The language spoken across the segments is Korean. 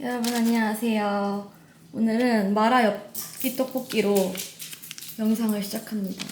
여러분 안녕하세요. 오늘은 마라 엽기 떡볶이로 영상을 시작합니다.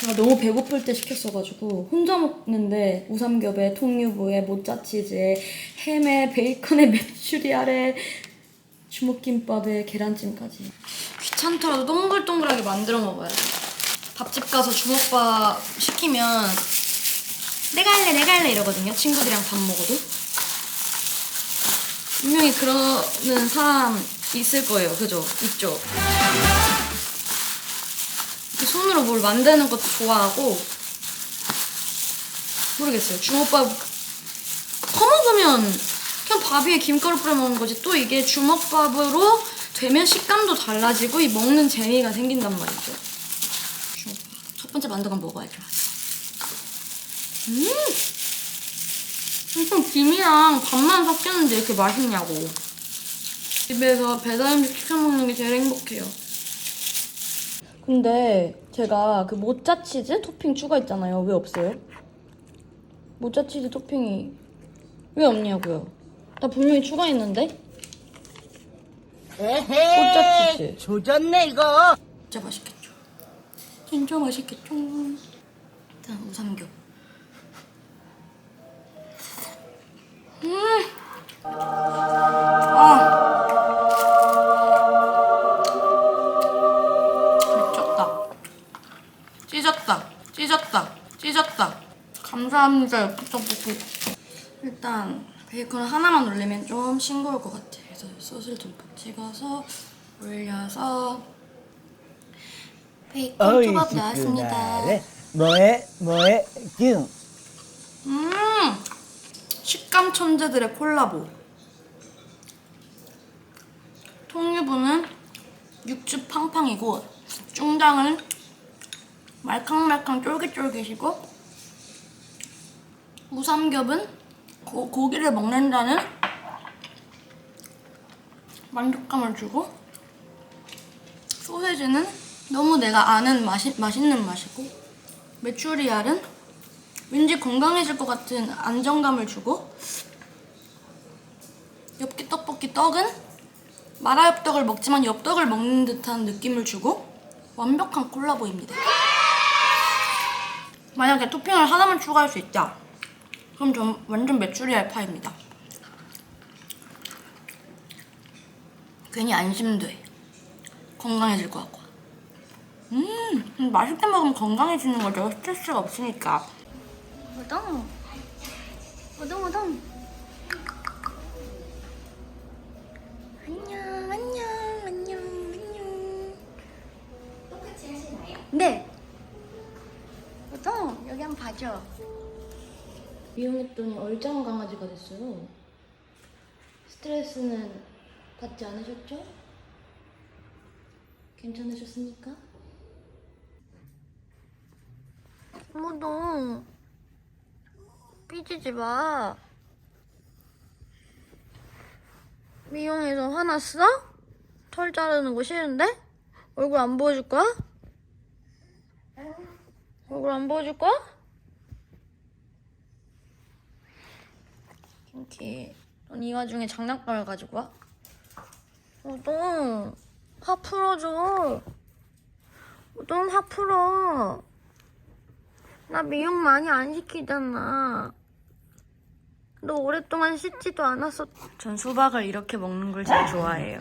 제가 너무 배고플 때 시켰어가지고 혼자 먹는데 우삼겹에 통유부에 모짜치즈에 햄에 베이컨에 메추리알에 주먹김밥에 계란찜까지 귀찮더라도 동글동글하게 만들어 먹어야 돼. 밥집 가서 주먹밥 시키면 내가 할래 내가 할래 이러거든요. 친구들이랑 밥 먹어도. 분명히 그러는 사람 있을 거예요. 그죠? 있죠? 손으로 뭘 만드는 것도 좋아하고 모르겠어요. 주먹밥 퍼먹으면 그냥 밥 위에 김가루 뿌려 먹는 거지 또 이게 주먹밥으로 되면 식감도 달라지고 이 먹는 재미가 생긴단 말이죠. 주먹밥. 첫 번째 만두 건 먹어야죠. 음! 김이랑 밥만 섞였는데 이렇게 맛있냐고. 집에서 배달 음식 시켜 먹는 게 제일 행복해요. 근데 제가 그 모짜 치즈 토핑 추가했잖아요. 왜 없어요? 모짜 치즈 토핑이 왜 없냐고요? 나 분명히 추가했는데? 에헤이 치즈. 조졌네 이거 진짜 맛있겠죠. 진짜 맛있겠죠. 일단 우삼겹. 음. 아. 미쳤다. 찢었다. 찢었다. 찢었다. 감사합니다, 옆 떡볶이. 일단 베이컨 하나만 올리면 좀 싱거울 것 같아. 그래서 소스를 좀 찍어서 올려서 베이컨 초밥 나왔습니다. 뭐해 뭐해 증 음, 식감 천재들의 콜라보. 통유부는 육즙 팡팡이고 중장은 말캉말캉 쫄깃쫄깃이고 우삼겹은 고, 고기를 먹는다는 만족감을 주고 소세지는 너무 내가 아는 맛이, 맛있는 맛이고 메추리알은 왠지 건강해질 것 같은 안정감을 주고 엽기 떡볶이 떡은 마라 엽떡을 먹지만 엽떡을 먹는 듯한 느낌을 주고 완벽한 콜라보입니다. 만약에 토핑을 하나만 추가할 수 있다. 그럼 전 완전 메추리알 파입니다. 괜히 안심돼. 건강해질 것 같고. 음, 맛있게 먹으면 건강해지는 거죠. 스트레스가 없으니까. 우동. 우동, 우동. 안녕, 안녕, 안녕, 안녕. 똑같이 하시나요? 네. 우동, 여기 한번 봐줘. 미용했더니 얼짱 강아지가 됐어요. 스트레스는 받지 않으셨죠? 괜찮으셨습니까? 무동 삐지지 마. 미용해서 화났어? 털 자르는 거 싫은데? 얼굴 안 보여줄 거야? 얼굴 안 보여줄 거야? 김키, 넌이 와중에 장난감을 가지고 와? 우동, 화 풀어줘. 우동 화 풀어. 나 미용 많이 안 시키잖아. 너 오랫동안 씻지도 않았어. 전 수박을 이렇게 먹는 걸 제일 좋아해요.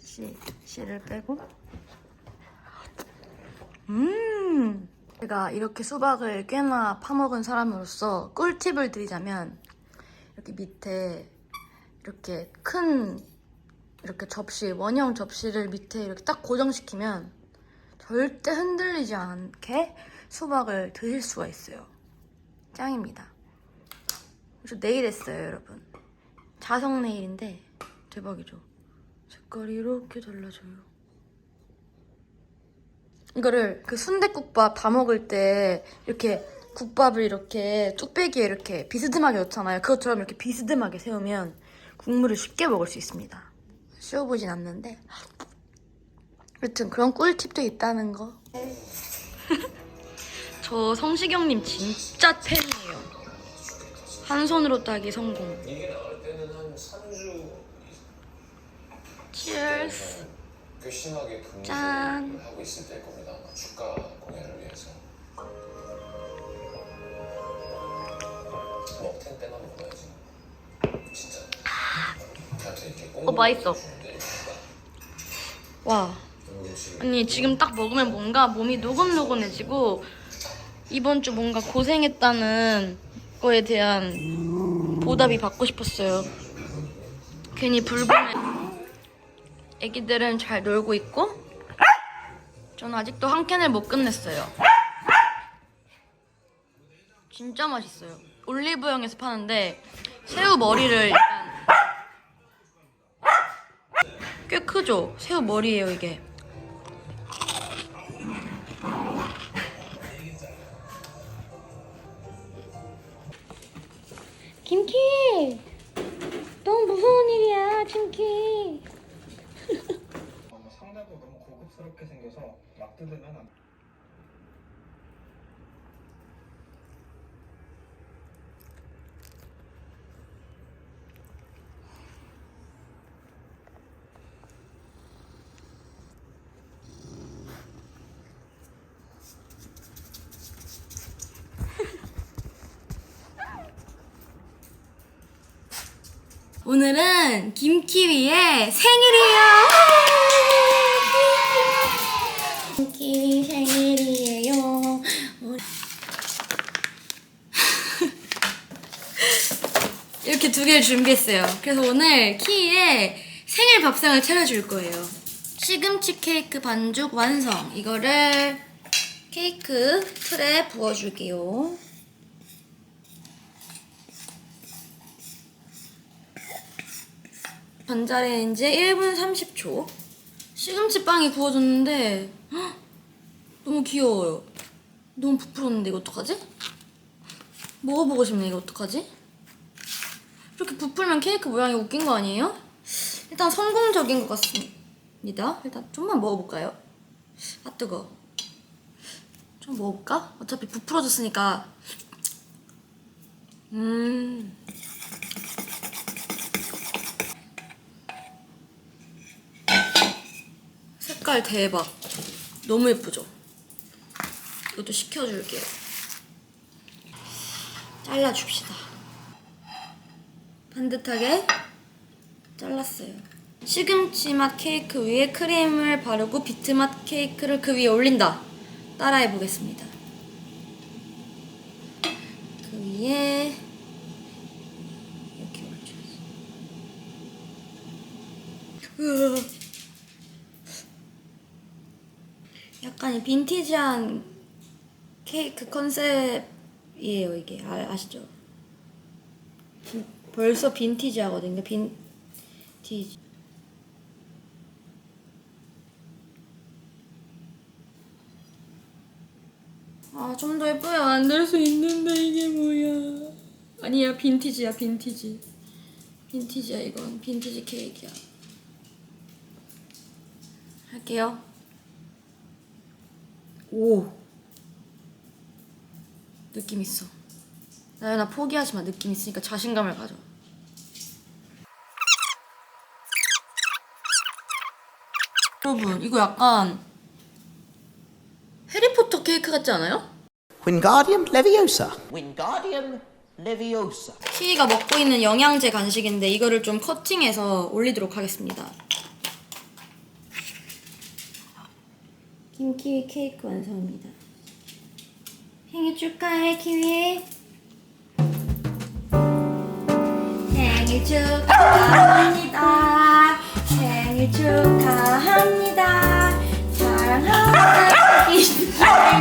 씨, 씨를 빼고. 음. 제가 이렇게 수박을 꽤나 파먹은 사람으로서 꿀팁을 드리자면 이렇게 밑에 이렇게 큰 이렇게 접시 원형 접시를 밑에 이렇게 딱 고정시키면 절대 흔들리지 않게 수박을 드실 수가 있어요. 짱입니다. 그래서 네일 했어요, 여러분. 자석 네일인데 대박이죠. 색깔이 이렇게 달라져요. 이거를 그 순대국밥 다 먹을 때 이렇게 국밥을 이렇게 뚝배기에 이렇게 비스듬하게 넣잖아요. 그것처럼 이렇게 비스듬하게 세우면 국물을 쉽게 먹을 수 있습니다. 씌워보진 않는데 여튼 그런 꿀팁도 있다는 거. 저 성시경님 진짜 팬이에요. 한 손으로 따기 성공. 이게 나올 때는 한 3주 Cheers. 꽤 심하게 짠. 하고 있을 때일 겁니다. 아마 주가 공연을 위해서. 뭐 억텐 빼나 먹어야지. 진짜. 이렇게 어, 맛있어. 와. 아니 지금 딱 먹으면 뭔가 몸이 노곤노곤해지고 이번 주 뭔가 고생했다는 거에 대한 보답이 받고 싶었어요. 괜히 불금에 애기들은 잘 놀고 있고 저는 아직도 한 캔을 못 끝냈어요. 진짜 맛있어요. 올리브영에서 파는데 새우 머리를 약간 꽤 크죠? 새우 머리예요 이게. 어, 상자도 너무 고급스럽게 생겨서 막 뜯으면 안 오늘은 김키위의 생일이에요. 김키위 생일이에요. 이렇게 두 개를 준비했어요. 그래서 오늘 키위의 생일 밥상을 차려줄 거예요. 시금치 케이크 반죽 완성. 이거를 케이크 틀에 부어줄게요. 전자레인지에 1분 30초. 시금치 빵이 구워졌는데 헉, 너무 귀여워요. 너무 부풀었는데 이거 어떡하지? 먹어보고 싶네 이거 어떡하지? 이렇게 부풀면 케이크 모양이 웃긴 거 아니에요? 일단 성공적인 것 같습니다. 일단 좀만 먹어볼까요? 아 뜨거. 좀 먹어볼까? 어차피 부풀어졌으니까. 음. 색깔 대박. 너무 예쁘죠? 이것도 식혀줄게요. 잘라줍시다. 반듯하게 잘랐어요. 시금치 맛 케이크 위에 크림을 바르고 비트 맛 케이크를 그 위에 올린다. 따라해 보겠습니다. 그 위에 이렇게 올려야지. 으 약간 이 빈티지한 케이크 컨셉이에요 이게. 아, 아시죠? 빈- 벌써 빈티지하거든요. 빈티지. 아 좀 더 예쁘게 만들 수 있는데 이게 뭐야. 아니야 빈티지야 빈티지. 빈티지야 이건. 빈티지 케이크야. 할게요 오 느낌 있어 나연아 포기하지 마 느낌 있으니까 자신감을 가져 여러분 이거 약간 해리포터 케이크 같지 않아요? Wingardium Leviosa. Wingardium Leviosa. 키위가 먹고 있는 영양제 간식인데 이거를 좀 커팅해서 올리도록 하겠습니다 김키위 케이크 완성입니다. 생일 축하해 키위. 생일 축하합니다. 생일 축하합니다. 사랑하는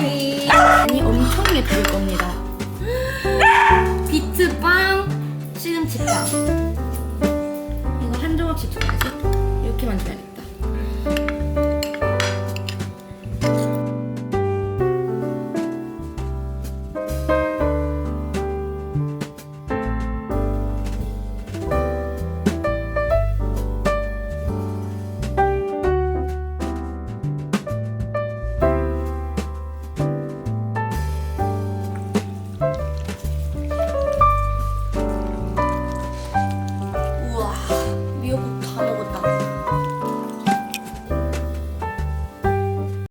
키위. 아니 엄청 예쁠 겁니다. 비트빵 시금치빵. 이거 한 조각씩 줘야지. 이렇게 만들어야